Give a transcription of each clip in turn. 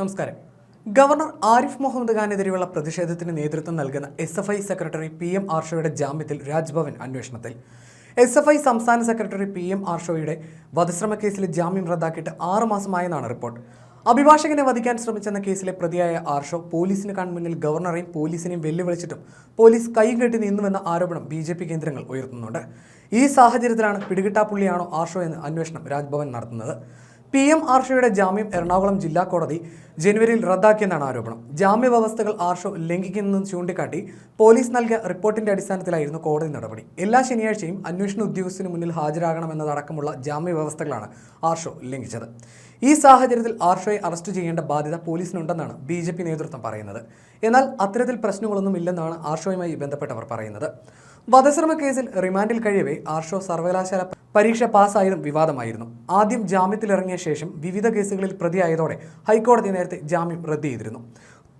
നമസ്കാരം. ഗവർണർ ആരിഫ് മുഹമ്മദ് ഖാനെതിരെയുള്ള പ്രതിഷേധത്തിന് നേതൃത്വം നൽകുന്ന S F I secretary P M ആർഷോയുടെ ജാമ്യത്തിൽ രാജ്ഭവൻ അന്വേഷണത്തിൽ. എസ് എഫ് ഐ സംസ്ഥാന സെക്രട്ടറി പി എം ആർഷോയുടെ വധശ്രമ കേസിലെ ജാമ്യം റദ്ദാക്കിയിട്ട് ആറ് മാസമായെന്നാണ് റിപ്പോർട്ട്. അഭിഭാഷകനെ വധിക്കാൻ ശ്രമിച്ചെന്ന കേസിലെ പ്രതിയായ ആർഷോ പോലീസിന് കൺമുന്നിൽ ഗവർണറെയും പോലീസിനെയും വെല്ലുവിളിച്ചിട്ടും പോലീസ് കൈകെട്ടി നിന്നുവെന്ന ആരോപണം ബി ജെ പി കേന്ദ്രങ്ങൾ ഉയർത്തുന്നുണ്ട്. ഈ സാഹചര്യത്തിലാണ് പിടികിട്ടാപ്പുള്ളിയാണോ ആർഷോ എന്ന് അന്വേഷണം രാജ്ഭവൻ നടത്തുന്നത്. പി എം ആർഷോയുടെ ജാമ്യം എറണാകുളം ജില്ലാ കോടതി ജനുവരിയിൽ റദ്ദാക്കിയെന്നാണ് ആരോപണം. ജാമ്യ വ്യവസ്ഥകൾ ആർഷോ ലംഘിക്കുന്നതെന്ന് ചൂണ്ടിക്കാട്ടി പോലീസ് നൽകിയ റിപ്പോർട്ടിന്റെ അടിസ്ഥാനത്തിലായിരുന്നു കോടതി നടപടി. എല്ലാ ശനിയാഴ്ചയും അന്വേഷണ ഉദ്യോഗസ്ഥന് മുന്നിൽ ഹാജരാകണമെന്നതടക്കമുള്ള ജാമ്യ വ്യവസ്ഥകളാണ് ആർഷോ ലംഘിച്ചത്. ഈ സാഹചര്യത്തിൽ ആർഷോയെ അറസ്റ്റ് ചെയ്യേണ്ട ബാധ്യത പോലീസിനുണ്ടെന്നാണ് ബി ജെ പി നേതൃത്വം പറയുന്നത്. എന്നാൽ അത്തരത്തിൽ പ്രശ്നങ്ങളൊന്നും ഇല്ലെന്നാണ് ആർഷോയുമായി ബന്ധപ്പെട്ടവർ പറയുന്നത്. വധശ്രമ കേസിൽ റിമാൻഡിൽ കഴിയവേ ആർഷോ സർവകലാശാല പരീക്ഷ പാസ്സായതും വിവാദമായിരുന്നു. ആദ്യം ജാമ്യത്തിലിറങ്ങിയ ശേഷം വിവിധ കേസുകളിൽ പ്രതിയായതോടെ ഹൈക്കോടതി നേരത്തെ ജാമ്യം റദ്ദ് ചെയ്തിരുന്നു.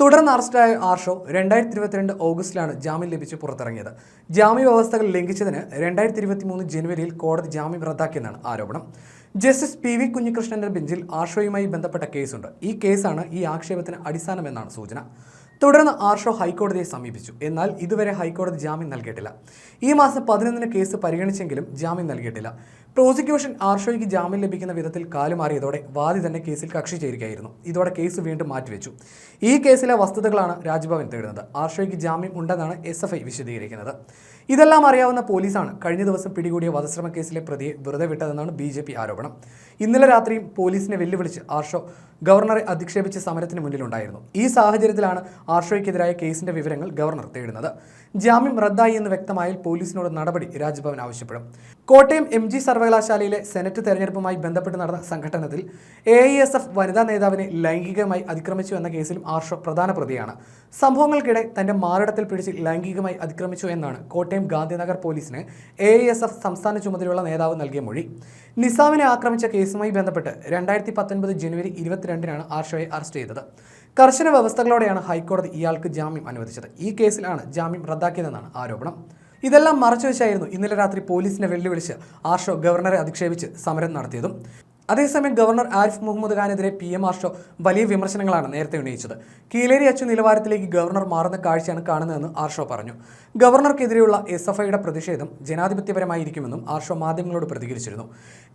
തുടർന്ന് അറസ്റ്റായ ആർഷോ രണ്ടായിരത്തി ഇരുപത്തിരണ്ട് ഓഗസ്റ്റിലാണ് ജാമ്യം ലഭിച്ച് പുറത്തിറങ്ങിയത്. ജാമ്യ വ്യവസ്ഥകൾ ലംഘിച്ചതിന് രണ്ടായിരത്തി ഇരുപത്തി മൂന്ന് ജനുവരിയിൽ കോടതി ജാമ്യം റദ്ദാക്കിയെന്നാണ് ആരോപണം. ജസ്റ്റിസ് പി വി കുഞ്ഞികൃഷ്ണന്റെ ബെഞ്ചിൽ ആർഷോയുമായി ബന്ധപ്പെട്ട കേസുണ്ട്. ഈ കേസാണ് ഈ ആക്ഷേപത്തിന് അടിസ്ഥാനമെന്നാണ് സൂചന. തുടർന്ന് ആർഷോ ഹൈക്കോടതിയെ സമീപിച്ചു. എന്നാൽ ഇതുവരെ ഹൈക്കോടതി ജാമ്യം നൽകിയിട്ടില്ല. ഈ മാസം പതിനൊന്നിന് കേസ് പരിഗണിച്ചെങ്കിലും ജാമ്യം നൽകിയിട്ടില്ല. പ്രോസിക്യൂഷൻ ആർഷോയ്ക്ക് ജാമ്യം ലഭിക്കുന്ന വിധത്തിൽ കാലുമാറിയതോടെ വാദി തന്നെ കേസിൽ കക്ഷി ചേരുകയായിരുന്നു. ഇതോടെ കേസ് വീണ്ടും മാറ്റിവെച്ചു. ഈ കേസിലെ വസ്തുതകളാണ് രാജ്ഭവൻ തേടുന്നത്. ആർഷോയ്ക്ക് ജാമ്യം ഉണ്ടെന്നാണ് എസ് എഫ് ഐ വിശദീകരിക്കുന്നത്. ഇതെല്ലാം അറിയാവുന്ന പോലീസാണ് കഴിഞ്ഞ ദിവസം പിടികൂടിയ വധശ്രമ കേസിലെ പ്രതിയെ വെറുതെ വിട്ടതെന്നാണ് ബി പി ആരോപണം. ഇന്നലെ രാത്രിയും പോലീസിനെ വെല്ലുവിളിച്ച് ആർഷോ ഗവർണറെ അധിക്ഷേപിച്ച് സമരത്തിന് മുന്നിലുണ്ടായിരുന്നു. ഈ സാഹചര്യത്തിലാണ് ആർഷോയ്ക്കെതിരായ കേസിന്റെ വിവരങ്ങൾ ഗവർണർ തേടുന്നത്. ജാമ്യം റദ്ദായി എന്ന് വ്യക്തമായാൽ പോലീസിനോട് നടപടി രാജ്ഭവൻ ആവശ്യപ്പെടും. കോട്ടയം എം ജി സർവകലാശാലയിലെ സെനറ്റ് തെരഞ്ഞെടുപ്പുമായി ബന്ധപ്പെട്ട് നടന്ന സംഘടനത്തിൽ എ ഐ എസ് എഫ് വനിതാ നേതാവിനെ ലൈംഗികമായി അതിക്രമിച്ചു എന്ന കേസിലും ആർഷോ പ്രധാന പ്രതിയാണ്. സംഭവങ്ങൾക്കിടെ തന്റെ മാറിടത്തിൽ പിടിച്ച് ലൈംഗികമായി അതിക്രമിച്ചു എന്നാണ് കോട്ടയം ഗാന്ധിനഗർ പോലീസിന് എ ഐ എസ് എഫ് സംസ്ഥാന ചുമതലയുള്ള നേതാവ് നൽകിയ മൊഴി. നിസാമിനെ ആക്രമിച്ച കേസുമായി ബന്ധപ്പെട്ട് രണ്ടായിരത്തി പത്തൊൻപത് ജനുവരി ഇരുപത്തിരണ്ടിനാണ് ആർഷോയെ അറസ്റ്റ് ചെയ്തത്. കർശന വ്യവസ്ഥകളോടെയാണ് ഹൈക്കോടതി ഇയാൾക്ക് ജാമ്യം അനുവദിച്ചത്. ഈ കേസിലാണ് ജാമ്യം റദ്ദാക്കിയതെന്നാണ് ആരോപണം. ഇതെല്ലാം മറച്ചുവെച്ചായിരുന്നു ഇന്നലെ രാത്രി പോലീസിനെ വെല്ലുവിളിച്ച് ആർഷോ ഗവർണറെ അധിക്ഷേപിച്ച് സമരം നടത്തിയതും. അതേസമയം ഗവർണർ ആരിഫ് മുഹമ്മദ് ഖാനെതിരെ പി എം ആർഷോ വലിയ വിമർശനങ്ങളാണ് നേരത്തെ ഉന്നയിച്ചത്. കീലേരി അച്ചു നിലവാരത്തിലേക്ക് ഗവർണർ മാറുന്ന കാഴ്ചയാണ് കാണുന്നതെന്ന് ആർഷോ പറഞ്ഞു. ഗവർണർക്കെതിരെയുള്ള എസ് എഫ് ഐയുടെ പ്രതിഷേധം ജനാധിപത്യപരമായിരിക്കുമെന്നും ആർഷോ മാധ്യമങ്ങളോട് പ്രതികരിച്ചിരുന്നു.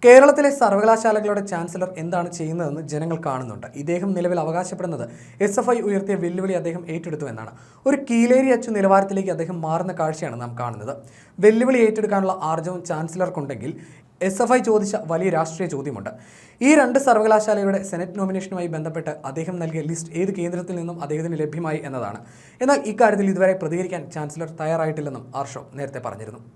കേരളത്തിലെ സർവകലാശാലകളുടെ ചാൻസലർ എന്താണ് ചെയ്യുന്നതെന്ന് ജനങ്ങൾ കാണുന്നുണ്ട്. ഇദ്ദേഹം നിലവിൽ അവകാശപ്പെടുന്നത് എസ് എഫ് ഐ ഉയർത്തിയ വെല്ലുവിളി അദ്ദേഹം ഏറ്റെടുത്തു എന്നാണ്. ഒരു കീലേരി അച്ചു നിലവാരത്തിലേക്ക് അദ്ദേഹം മാറുന്ന കാഴ്ചയാണ് നാം കാണുന്നത്. വെല്ലുവിളി ഏറ്റെടുക്കാനുള്ള ആർജവം ചാൻസലർക്കുണ്ടെങ്കിൽ എസ് എഫ് ഐ ചോദിച്ച വലിയ രാഷ്ട്രീയ ചോദ്യമുണ്ട്. ഈ രണ്ട് സർവകലാശാലയുടെ സെനറ്റ് നോമിനേഷനുമായി ബന്ധപ്പെട്ട് അദ്ദേഹം നൽകിയ ലിസ്റ്റ് ഏത് കേന്ദ്രത്തിൽ നിന്നും അദ്ദേഹത്തിന് ലഭ്യമായി എന്നതാണ്. എന്നാൽ ഇക്കാര്യത്തിൽ ഇതുവരെ പ്രതികരിക്കാൻ ചാൻസലർ തയ്യാറായിട്ടില്ലെന്നും ആർഷോ നേരത്തെ പറഞ്ഞിരുന്നു.